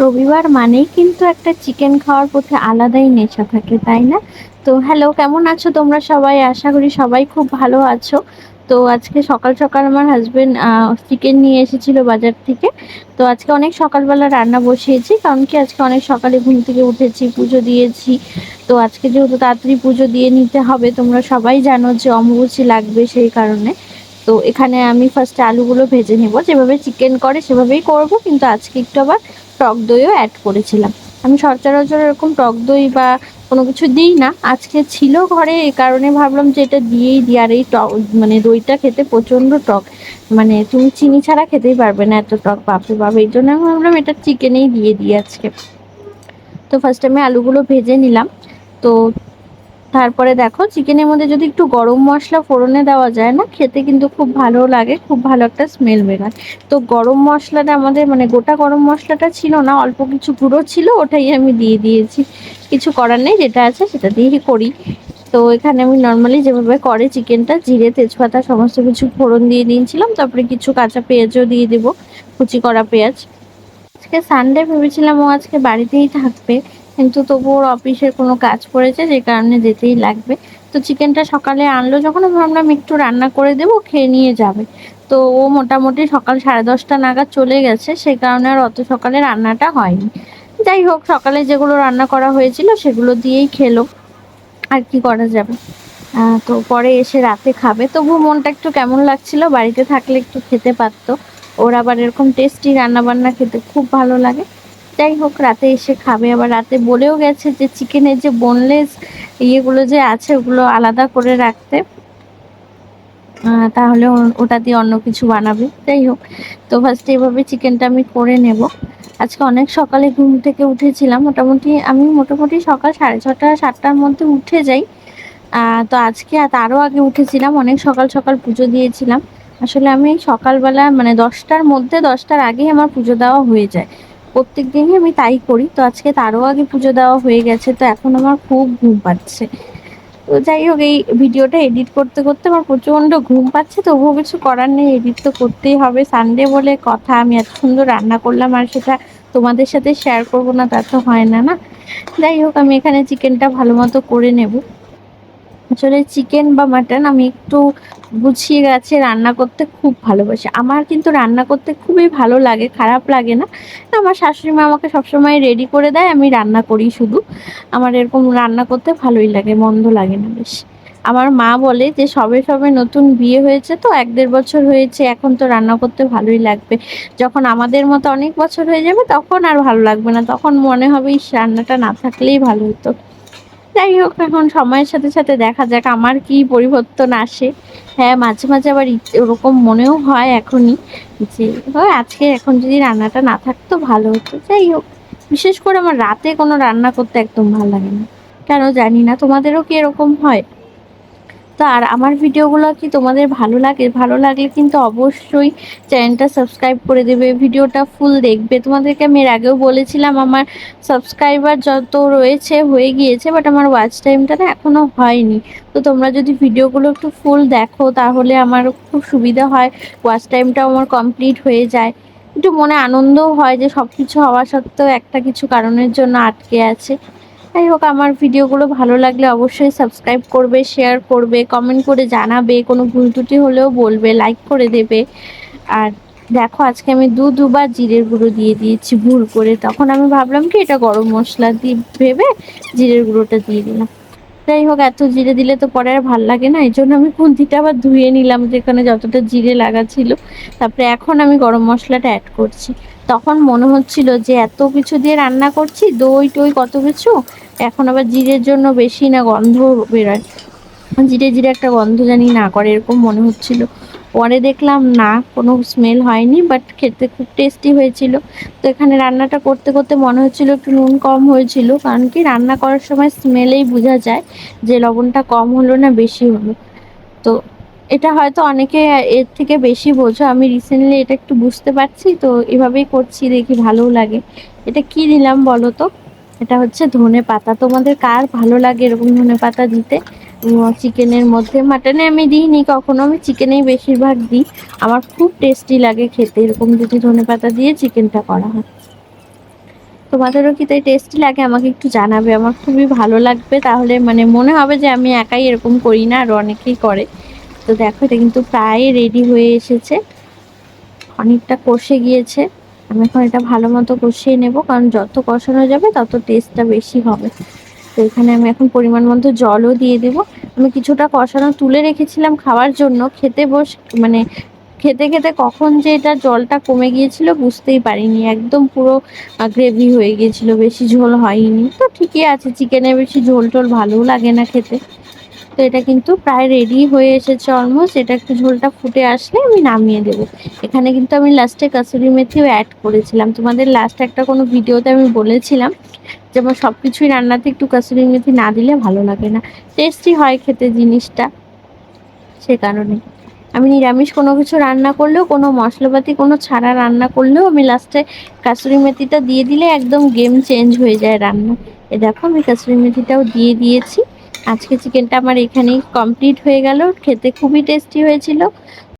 রবিবার মানেই কিন্তু একটা চিকেন খাওয়ার প্রতি আলাদাই নেশা থাকে, তাই না? তো হ্যালো কেমন আছো তোমরা সবাই? আশা করি সবাই খুব ভালো আছো। তো আজকে সকাল সকাল আমার হাজব্যান্ড চিকেন নিয়ে এসেছিল বাজার থেকে। তো আজকে অনেক সকালবেলা রান্না বসিয়েছি, কারণ কি আজকে অনেক সকালে ঘুম থেকে উঠেছি, পুজো দিয়েছি। তো আজকে যেহেতু তাড়াতাড়ি পুজো দিয়ে নিতে হবে, তোমরা সবাই জানো যে অম্বুবাচী লাগবে সেই কারণে। তো এখানে আমি ফার্স্টে আলুগুলো ভেজে নেব। যেভাবে চিকেন করে সেভাবেই করব, কিন্তু আজকে একটু আবার টক দইও অ্যাড করেছিলাম। আমি সচরাচর এরকম টক দই বা কোনো কিছু দিই না। আজকে ছিল ঘরে এই কারণে ভাবলাম যে এটা দিয়েই দিই, আর এই টক মানে দইটা খেতে প্রচণ্ড টক। মানে তুমি চিনি ছাড়া খেতেই পারবে না এত টক, বাপরে বাবা এই জন্য আমি ভাবলাম এটা চিকেনেই দিয়ে দিই আজকে। তো ফার্স্টে আমি আলুগুলো ভেজে নিলাম। তো তারপরে দেখো চিকেনের মধ্যে যদি একটু গরম মশলা ফোড়নে দেওয়া যায় না, খেতে কিন্তু খুব ভালো লাগে, খুব ভালো একটা স্মেল বেরোয়। তো গরম মশলাটা আমাদের মানে গোটা গরম মশলাটা ছিল না, অল্প কিছু গুঁড়ো ছিল, ওটাই আমি দিয়ে দিয়েছি। কিছু করার নেই, যেটা আছে সেটা দিয়েই করি। তো এখানে আমি নর্মালি যেভাবে করে চিকেনটা জিরে, তেজপাতা, সমস্ত কিছু ফোড়ন দিয়ে দিয়েছিলাম, তারপরে কিছু কাঁচা পেঁয়াজও দিয়ে দেবো, কুচি করা পেঁয়াজ। আজকে সানডে ভেবেছিলাম ও আজকে বাড়িতেই থাকবে। কিন্তু তবু ওর অফিসের কোনো কাজ পড়েছে যে কারণে যেতেই লাগবে। তো চিকেনটা সকালে আনলো, যখন ভাবলাম একটু রান্না করে দেবো, খেয়ে নিয়ে যাবে। তো ও মোটামুটি সকাল সাড়ে দশটা নাগাদ চলে গেছে, সে কারণে আর অত সকালে রান্নাটা হয়নি। যাই হোক, সকালে যেগুলো রান্না করা হয়েছিল সেগুলো দিয়েই খেলো। আর কি করা যাবে? তো পরে এসে রাতে খাবে। তবু মনটা একটু কেমন লাগছিল, বাড়িতে থাকলে একটু খেতে পারতো। ওর আবার এরকম টেস্টি রান্নাবান্না খেতে খুব ভালো লাগে। যাই হোক, রাতে এসে খাবে। আবার রাতে বলেও গেছে যে চিকেনের যে বোনলেস ইয়েগুলো যে আছে, ওগুলো আলাদা করে রাখতে। তাহলে ওটা দিয়ে অন্য কিছু বানাবে। যাই হোক, তো ফার্স্টে এভাবে চিকেনটা আমি করে নেব। আজকে অনেক সকালে ঘুম থেকে উঠেছিলাম। মোটামুটি আমি মোটামুটি সকাল সাড়ে ছটা, সাতটার মধ্যে উঠে যাই। তো আজকে তারও আগে উঠেছিলাম। অনেক সকাল সকাল পুজো দিয়েছিলাম। আসলে আমি সকালবেলা মানে দশটার মধ্যে, দশটার আগেই আমার পুজো দেওয়া হয়ে যায়। প্রত্যেক দিনই আমি তাই করি। তো আজকে তারও আগে পুজো দেওয়া হয়ে গেছে, তো এখন আমার খুব ঘুম পাচ্ছে। তো যাই হোক, এই ভিডিওটা এডিট করতে করতে আমার প্রচণ্ড ঘুম পাচ্ছে, তবুও কিছু করার নেই এডিট তো করতেই হবে। সানডে বলে কথা আমি এত সুন্দর রান্না করলাম, আর সেটা তোমাদের সাথে শেয়ার করব না, তা তো হয় না না? যাই হোক, আমি এখানে চিকেনটা ভালো মতো করে নেব। আসলে চিকেন বা মাটন আমি একটু গুছিয়ে গেছে, রান্না করতে খুব ভালোবাসে। আমার কিন্তু রান্না করতে খুবই ভালো লাগে, খারাপ লাগে না। আমার শাশুড়ি মা আমাকে সবসময় রেডি করে দেয়, আমি রান্না করি শুধু। আমার এরকম রান্না করতে ভালোই লাগে, মন্দ লাগে না বেশ। আমার মা বলে যে, সবে সবে নতুন বিয়ে হয়েছে তো, এক দেড় বছর হয়েছে, এখন তো রান্না করতে ভালোই লাগবে। যখন আমাদের মতো অনেক বছর হয়ে যাবে, তখন আর ভালো লাগবে না। তখন মনে হবে রান্নাটা না থাকলেই ভালো হতো। যাই হোক, এখন সময়ের সাথে সাথে দেখা যাক আমার কি পরিবর্তন আসে। হ্যাঁ মাঝে মাঝে আবার ওরকম মনেও হয় এখনই যে আজকে এখন যদি রান্নাটা না থাকতো ভালো হতো। যাই হোক, বিশেষ করে আমার রাতে কোনো রান্না করতে একদম ভালো লাগে না। কেন জানি না, তোমাদেরও কি এরকম হয়? তো আর আমার ভিডিওগুলো কি তোমাদের ভালো লাগে? ভালো লাগলে কিন্তু অবশ্যই চ্যানেলটা সাবস্ক্রাইব করে দেবে, ভিডিওটা ফুল দেখবে। তোমাদেরকে আমি এর আগেও বলেছিলাম, আমার সাবস্ক্রাইবার যত রয়েছে হয়ে গিয়েছে বাট আমার ওয়াচ টাইমটা না এখনও হয়নি। তো তোমরা যদি ভিডিওগুলো একটু ফুল দেখো, তাহলে আমার খুব সুবিধা হয় ওয়াচ টাইমটাও আমার কমপ্লিট হয়ে যায়। একটু মনে আনন্দও হয় যে সব কিছু হওয়া সত্ত্বেও একটা কিছু কারণের জন্য আটকে আছে। যাই হোক, আমার ভিডিওগুলো ভালো লাগলে অবশ্যই সাবস্ক্রাইব করবে শেয়ার করবে কমেন্ট করে জানাবে, কোনো ভুল ত্রুটি হলেও বলবে লাইক করে দেবে। আর দেখো, আজকে আমি দু দুবার জিরের গুঁড়ো দিয়ে দিয়েছি ভুল করে। তখন আমি ভাবলাম কি, এটা গরম মশলা দিয়ে ভেবে জিরের গুঁড়োটা দিয়ে দিলাম। যাই হোক, এত জিরে দিলে তো পরে আর ভালো লাগে না। এই জন্য আমি খুন্তিটা আবার ধুয়ে নিলাম, যেখানে যতটা জিরে লাগা ছিল। তারপরে এখন আমি গরম মশলাটা অ্যাড করছি। তখন মনে হচ্ছিল যে, এত কিছু দিয়ে রান্না করছি দই টই কত কিছু? এখন আবার জিরের জন্য বেশি না গন্ধ বেরোয়। জিরে জিরে একটা গন্ধ জানি না করে, এরকম মনে হচ্ছিল। পরে দেখলাম না, কোনো স্মেল হয়নি বাট খেতে খুব টেস্টি হয়েছিল। তো এখানে রান্নাটা করতে করতে মনে হচ্ছিল একটু নুন কম হয়েছিল, কারণ কি রান্না করার সময় স্মেলেই বোঝা যায় যে লবণটা কম হলো না বেশি হলো। তো এটা হয়তো অনেকে এর থেকে বেশি বোঝো, আমি রিসেন্টলি এটা একটু বুঝতে পারছি, তো এভাবেই করছি, দেখি ভালোও লাগে। এটা কি দিলাম বলো তো? এটা হচ্ছে ধনে পাতা। তোমাদের কার ভালো লাগে এরকম ধনে পাতা দিতে? চিকেনের মধ্যে। মাটনে আমি দিইনি, কখনো আমি চিকেনেই বেশিরভাগ দিই। আমার খুব টেস্টি লাগে খেতে, এরকম যদি ধনে পাতা দিয়ে চিকেনটা করা হয়। তোমাদেরও কি তাই টেস্টি লাগে? আমাকে একটু জানাবে। আমার খুবই ভালো লাগবে। তাহলে মানে মনে হবে যে আমি একাই এরকম করি না, আর অনেকেই করে। তো দেখো, এটা কিন্তু প্রায় রেডি হয়ে এসেছে। অনেকটা কষে গিয়েছে। আমি এখন এটা ভালো মতো কষিয়ে নেব, কারণ যত কষানো যাবে তত টেস্টটা বেশি হবে। তো এখানে আমি এখন পরিমাণ মতো জলও দিয়ে দেব। আমি কিছুটা কষানো তুলে রেখেছিলাম খাওয়ার জন্য। খেতে বস মানে খেতে খেতে কখন যে এটা জলটা কমে গিয়েছিল বুঝতেই পারিনি। একদম পুরো গ্রেভি হয়ে গিয়েছিল। বেশি ঝোল হয়নি। তো ঠিকই আছে চিকেনে বেশি ঝোল টোল ভালোও লাগে না খেতে। তো এটা কিন্তু প্রায় রেডি হয়ে এসেছে অলমোস্ট এটা একটু ঝোলটা ফুটে আসলে আমি নামিয়ে দেবো। এখানে কিন্তু আমি লাস্টে কাসুরি মেথিও অ্যাড করেছিলাম। তোমাদের লাস্ট একটা কোনো ভিডিওতে আমি বলেছিলাম যে, আমার সব কিছুই রান্নাতে একটু কাসুরি মেথি না দিলে ভালো লাগে না। টেস্টি হয় খেতে জিনিসটা সে কারণে। আমি নিরামিষ কোনো কিছু রান্না করলেও, কোনো মশলাপাতি, কোনো ছাড়া রান্না করলেও আমি লাস্টে কাসুরি মেথিটা দিয়ে দিলে একদম গেম চেঞ্জ হয়ে যায় রান্না। এ দেখো আমি কাসুরি মেথিটাও দিয়ে দিয়েছি। আজকে চিকেনটা আমার এখানেই কমপ্লিট হয়ে গেল। খেতে খুবই টেস্টি হয়েছিল।